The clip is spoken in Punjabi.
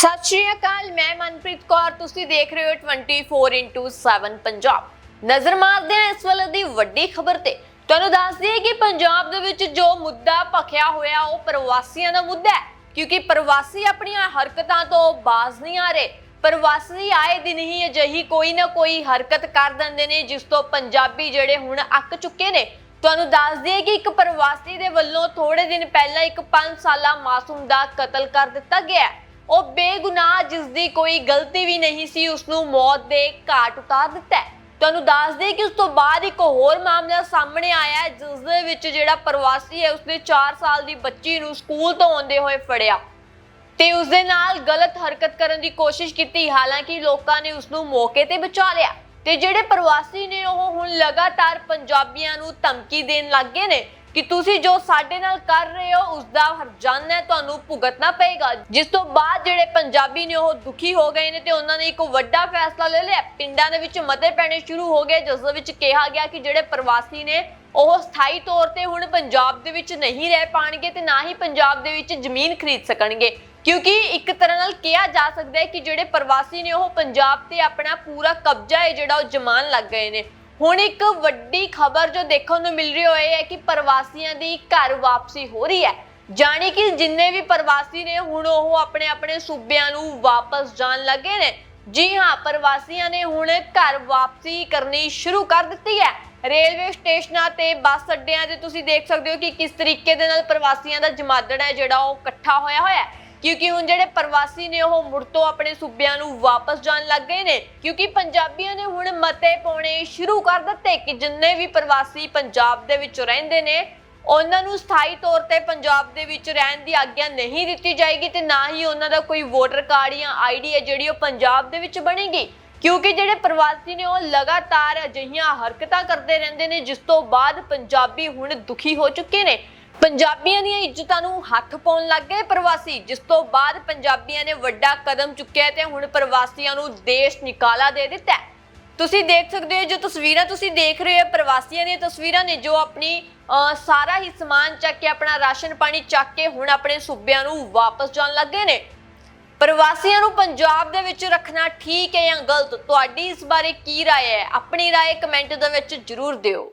ਸਤਿ ਸ਼੍ਰੀ ਅਕਾਲ, ਮੈਂ ਮਨਪ੍ਰੀਤ ਕੌਰ। ਤੁਸੀਂ ਦੇਖ ਰਹੇ ਹੋ 24x7 ਪੰਜਾਬ। ਨਜ਼ਰ ਮਾਰਦੇ ਹਾਂ ਇਸ ਵੇਲੇ ਦੀ ਵੱਡੀ ਖਬਰ ਤੇ। ਤੁਹਾਨੂੰ ਦੱਸ ਦਈਏ ਕਿ ਪੰਜਾਬ ਦੇ ਵਿੱਚ ਜੋ ਮੁੱਦਾ ਭਖਿਆ ਹੋਇਆ, ਉਹ ਪ੍ਰਵਾਸੀਆਂ ਦਾ ਮੁੱਦਾ ਹੈ। ਕਿਉਂਕਿ ਪ੍ਰਵਾਸੀ ਆਪਣੀਆਂ ਹਰਕਤਾਂ ਤੋਂ ਬਾਜ਼ ਨਹੀਂ ਆ ਰਹੇ। ਪ੍ਰਵਾਸੀ ਆਏ ਦਿਨ ਹੀ ਅਜਿਹੀ ਕੋਈ ਨਾ ਕੋਈ ਹਰਕਤ ਕਰ ਦਿੰਦੇ ਨੇ, ਜਿਸ ਤੋਂ ਪੰਜਾਬੀ ਜਿਹੜੇ ਹੁਣ ਅੱਕ ਚੁੱਕੇ ਨੇ। ਤੁਹਾਨੂੰ ਦੱਸ ਦਈਏ ਕਿ ਇੱਕ ਪ੍ਰਵਾਸੀ ਦੇ ਵੱਲੋਂ ਥੋੜੇ ਦਿਨ ਪਹਿਲਾਂ ਇੱਕ 5 ਸਾਲਾ ਮਾਸੂਮ ਦਾ ਕਤਲ ਕਰ ਦਿੱਤਾ ਗਿਆ ਹੈ। ਉਹ ਬੇਗੁਨਾਹ ਜਿਸ ਦੀ ਕੋਈ ਗਲਤੀ ਵੀ ਨਹੀਂ ਸੀ ਉਸ ਨੂੰ ਮੌਤ ਦੇ ਘਾਟ ਉਤਾਰ ਦਿੱਤਾ ਤੁਹਾਨੂੰ ਦੱਸ ਦਈਏ ਕਿ ਉਸ ਤੋਂ ਬਾਅਦ ਇੱਕ ਹੋਰ ਮਾਮਲਾ ਸਾਹਮਣੇ ਆਇਆ ਹੈ, ਜਿਸ ਦੇ ਵਿੱਚ ਜਿਹੜਾ ਪ੍ਰਵਾਸੀ ਹੈ ਉਸਨੇ 4 ਸਾਲ ਦੀ ਬੱਚੀ ਨੂੰ ਸਕੂਲ ਤੋਂ ਆਉਂਦੇ ਹੋਏ ਫੜਿਆ ਤੇ ਉਸ ਦੇ ਨਾਲ ਗਲਤ ਹਰਕਤ ਕਰਨ ਦੀ ਕੋਸ਼ਿਸ਼ ਕੀਤੀ। ਹਾਲਾਂਕਿ ਲੋਕਾਂ ਨੇ ਉਸ ਨੂੰ ਮੌਕੇ ਤੇ ਬਚਾ ਲਿਆ ਤੇ ਜਿਹੜੇ ਪ੍ਰਵਾਸੀ ਨੇ ਉਹ ਹੁਣ ਲਗਾਤਾਰ ਪੰਜਾਬੀਆਂ ਨੂੰ ਧਮਕੀ ਦੇਣ ਲੱਗ ਗਏ ਨੇ ਕਿ ਤੁਸੀਂ ਜੋ ਸਾਡੇ ਨਾਲ ਕਰ ਰਹੇ ਹੋ ਉਸ ਦਾ ਹਰਜਾਨਾ ਹੈ, ਤੁਹਾਨੂੰ ਭੁਗਤਣਾ ਪਏਗਾ। ਜਿਸ ਤੋਂ ਬਾਅਦ ਜਿਹੜੇ ਪੰਜਾਬੀ ਨੇ ਉਹ ਦੁਖੀ ਹੋ ਗਏ ਨੇ ਤੇ ਉਹਨਾਂ ਨੇ ਇੱਕ ਵੱਡਾ ਫੈਸਲਾ ਲੈ ਲਿਆ। ਪਿੰਡਾਂ ਦੇ ਵਿੱਚ ਮਤੇ ਪੈਣੇ ਸ਼ੁਰੂ ਹੋ ਗਏ, ਜਿਸ ਦੇ ਵਿੱਚ ਕਿਹਾ ਗਿਆ ਕਿ ਜਿਹੜੇ ਪ੍ਰਵਾਸੀ ਨੇ, ਉਹ ਸਥਾਈ ਤੌਰ ਤੇ ਹੁਣ ਪੰਜਾਬ ਦੇ ਵਿੱਚ ਨਹੀਂ ਰਹਿ ਪਾਣਗੇ ਤੇ ਨਾ ਹੀ ਪੰਜਾਬ ਦੇ ਵਿੱਚ ਜ਼ਮੀਨ ਖਰੀਦ ਸਕਣਗੇ। ਕਿਉਂਕਿ ਇੱਕ ਤਰ੍ਹਾਂ ਨਾਲ ਕਿਹਾ ਜਾ ਸਕਦਾ ਹੈ ਕਿ ਜਿਹੜੇ ਪ੍ਰਵਾਸੀ ਨੇ, ਉਹ ਪੰਜਾਬ ਤੇ ਆਪਣਾ ਪੂਰਾ ਕਬਜ਼ਾ ਹੈ, ਜਿਹੜਾ ਉਹ ਜਮਾਨ ਲੱਗ ਗਏ ਨੇ। ਹੁਣ ਇੱਕ ਵੱਡੀ ਖਬਰ ਜੋ ਦੇਖਣ ਨੂੰ ਮਿਲ ਰਹੀ ਹੋਈ ਹੈ ਕਿ ਪ੍ਰਵਾਸੀਆਂ ਦੀ ਘਰ ਵਾਪਸੀ ਹੋ ਰਹੀ ਹੈ। ਜਾਣੀ ਕਿ ਜਿੰਨੇ ਵੀ ਪ੍ਰਵਾਸੀ ਨੇ ਹੁਣ ਉਹ ਆਪਣੇ ਆਪਣੇ ਸੂਬਿਆਂ ਨੂੰ ਵਾਪਸ ਜਾਣ ਲੱਗੇ ਨੇ। ਜੀ ਹਾਂ, ਪ੍ਰਵਾਸੀਆਂ ਨੇ ਹੁਣ ਘਰ ਵਾਪਸੀ ਕਰਨੀ ਸ਼ੁਰੂ ਕਰ ਦਿੱਤੀ ਹੈ। ਰੇਲਵੇ ਸਟੇਸ਼ਨਾਂ ਤੇ ਬੱਸ ਅੱਡਿਆਂ ਤੇ ਤੁਸੀਂ ਦੇਖ ਸਕਦੇ ਹੋ ਕਿ ਕਿਸ ਤਰੀਕੇ ਦੇ ਨਾਲ ਪ੍ਰਵਾਸੀਆਂ ਦਾ ਜਮਾਦੜ ਹੈ ਜਿਹੜਾ ਉਹ ਇਕੱਠਾ ਹੋਇਆ ਹੋਇਆ ਹੈ। ਕਿਉਂਕਿ ਹੁਣ ਜਿਹੜੇ ਪ੍ਰਵਾਸੀ ਨੇ ਉਹ ਮੁੜ ਤੋਂ ਆਪਣੇ ਸੂਬਿਆਂ ਨੂੰ ਵਾਪਸ ਜਾਣ ਲੱਗ ਗਏ ਨੇ, ਕਿਉਂਕਿ ਪੰਜਾਬੀਆਂ ਨੇ ਹੁਣ ਮਤੇ ਪਾਉਣੇ ਸ਼ੁਰੂ ਕਰ ਦਿੱਤੇ ਕਿ ਜਿੰਨੇ ਵੀ ਪ੍ਰਵਾਸੀ ਪੰਜਾਬ ਦੇ ਵਿੱਚ ਰਹਿੰਦੇ ਨੇ, ਉਹਨਾਂ ਨੂੰ ਸਥਾਈ ਤੌਰ ਤੇ ਪੰਜਾਬ ਦੇ ਵਿੱਚ ਰਹਿਣ ਦੀ ਆਗਿਆ ਨਹੀਂ ਦਿੱਤੀ ਜਾਏਗੀ ਤੇ ਨਾ ਹੀ ਉਹਨਾਂ ਦਾ ਕੋਈ ਵੋਟਰ ਕਾਰਡ ਜਾਂ ਆਈਡੀ ਹੈ ਜਿਹੜੀ ਉਹ ਪੰਜਾਬ ਦੇ ਵਿੱਚ ਬਣੇਗੀ। ਕਿਉਂਕਿ ਜਿਹੜੇ ਪ੍ਰਵਾਸੀ ਨੇ ਉਹ ਲਗਾਤਾਰ ਅਜਿਹੀਆਂ ਹਰਕਤਾਂ ਕਰਦੇ ਰਹਿੰਦੇ ਨੇ, ਜਿਸ ਤੋਂ ਬਾਅਦ ਪੰਜਾਬੀ ਹੁਣ ਦੁਖੀ ਹੋ ਚੁੱਕੇ ਨੇ। ਪੰਜਾਬੀਆਂ ਦੀਆਂ ਇੱਜ਼ਤਾਂ ਨੂੰ ਹੱਥ ਪਾਉਣ ਲੱਗ ਗਏ ਪ੍ਰਵਾਸੀ ਜਿਸ ਤੋਂ ਬਾਅਦ ਪੰਜਾਬੀਆਂ ਨੇ ਵੱਡਾ ਕਦਮ ਚੁੱਕਿਆ ਹੈ ਤੇ ਹੁਣ ਪ੍ਰਵਾਸੀਆਂ ਨੂੰ ਦੇਸ਼ ਨਿਕਾਲਾ ਦੇ ਦਿੱਤਾ ਹੈ ਤੁਸੀਂ ਦੇਖ ਸਕਦੇ ਹੋ ਜੋ ਤਸਵੀਰਾਂ ਤੁਸੀਂ ਦੇਖ ਰਹੇ ਹੋ ਪ੍ਰਵਾਸੀਆਂ ਦੀਆਂ ਤਸਵੀਰਾਂ ਨੇ ਜੋ ਆਪਣੀ ਅਹ, ਸਾਰਾ ਹੀ ਸਮਾਨ ਚੱਕ ਕੇ ਆਪਣਾ ਰਾਸ਼ਨ ਪਾਣੀ ਚੱਕ ਕੇ ਹੁਣ ਆਪਣੇ ਸੂਬਿਆਂ ਨੂੰ ਵਾਪਸ ਜਾਣ ਲੱਗੇ ਨੇ ਪ੍ਰਵਾਸੀਆਂ ਨੂੰ ਪੰਜਾਬ ਦੇ ਵਿੱਚ ਰੱਖਣਾ ਠੀਕ ਹੈ ਜਾਂ ਗਲਤ ਤੁਹਾਡੀ ਇਸ ਬਾਰੇ ਕੀ رائے ਹੈ ਆਪਣੀ رائے ਕਮੈਂਟ ਦੇ ਵਿੱਚ ਜਰੂਰ ਦਿਓ